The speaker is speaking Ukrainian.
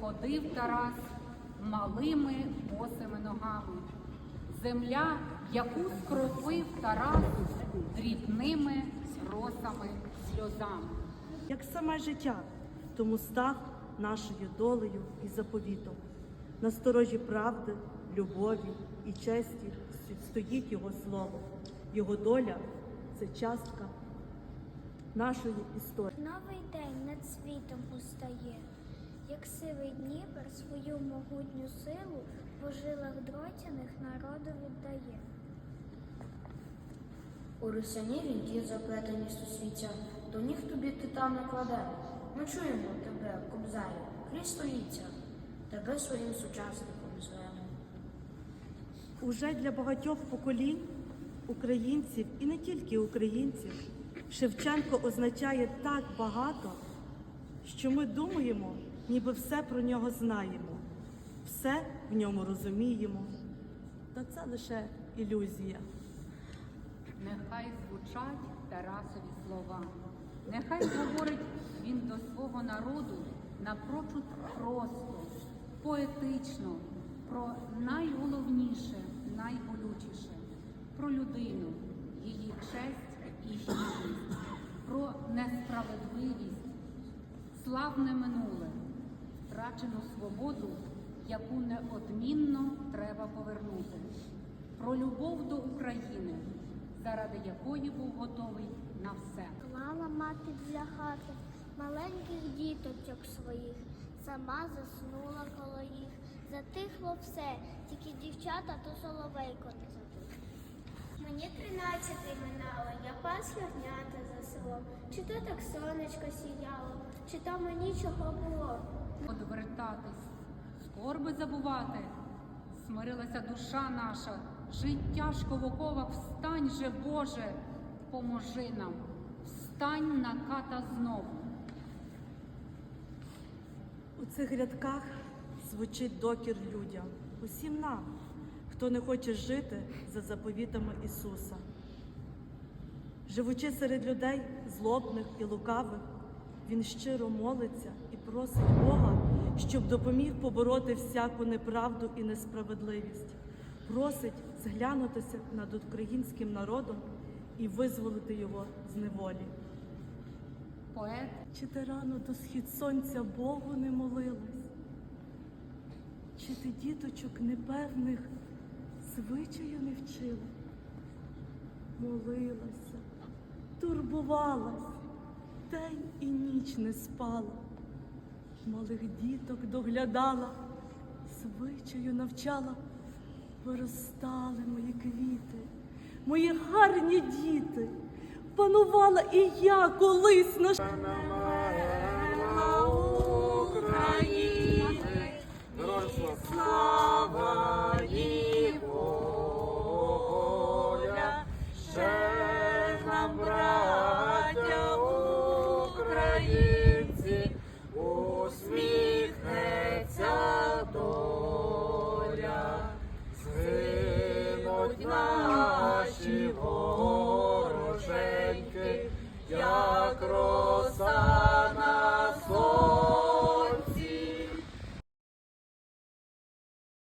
ходив Тарас малими босими ногами. Земля, яку скропив Тарас дрібними росами сльозами. як саме життя, тому став нашою долею і заповітом. На сторожі правди, любові і честі стоїть Його слово. Його доля це частка нашої історії. Новий день над світом устає, як сивий Дніпр свою могутню силу по жилах дротяних народу віддає. У рисяні вінки заплетені сусвіття, до ніг тобі титан накладе. Ми чуємо тебе, кобзарю, крізь століття, тебе своїм сучасником звемо. Уже для багатьох поколінь українців і не тільки українців Шевченко означає так багато, що ми думаємо, ніби все про нього знаємо, все в ньому розуміємо. Та це лише ілюзія. Нехай звучать Тарасові слова. Нехай говорить він до свого народу напрочуд просто, поетично, про найголовніше, найболючіше, про людину, її честь і гідність, про несправедливість, славне минуле, втрачену свободу, яку неодмінно треба повернути, про любов до України, заради якої був готовий на все. Клала мати для хати маленьких діточок своїх, сама заснула коло їх. Затихло все, тільки дівчата то соловейко не забув. Мені тринадцятий минало, я пас ягнята за селом. Чи то так сонечко сіяло, чи то мені чого було. Одвертатись, скорби забувати, смирилася душа наша, життя ж колокова, встань же, Боже, поможи нам, встань на ката знову. У цих рядках звучить докір людям, усім нам, хто не хоче жити за заповітами Ісуса. Живучи серед людей злобних і лукавих, Він щиро молиться і просить Бога, щоб допоміг побороти всяку неправду і несправедливість. Просить зглянутися над українським народом і визволити його з неволі. Поет Чи ти рано до схід сонця Богу не молилась? Чи ти діточок непевних звичаю не вчила? Молилася, турбувалась, день і ніч не спала, малих діток доглядала, звичаю навчала, виростали мої квіти, мої гарні діти. Панувала і я колись на України, українці, усміхнеться доля, згинуть наші вороженьки, як роса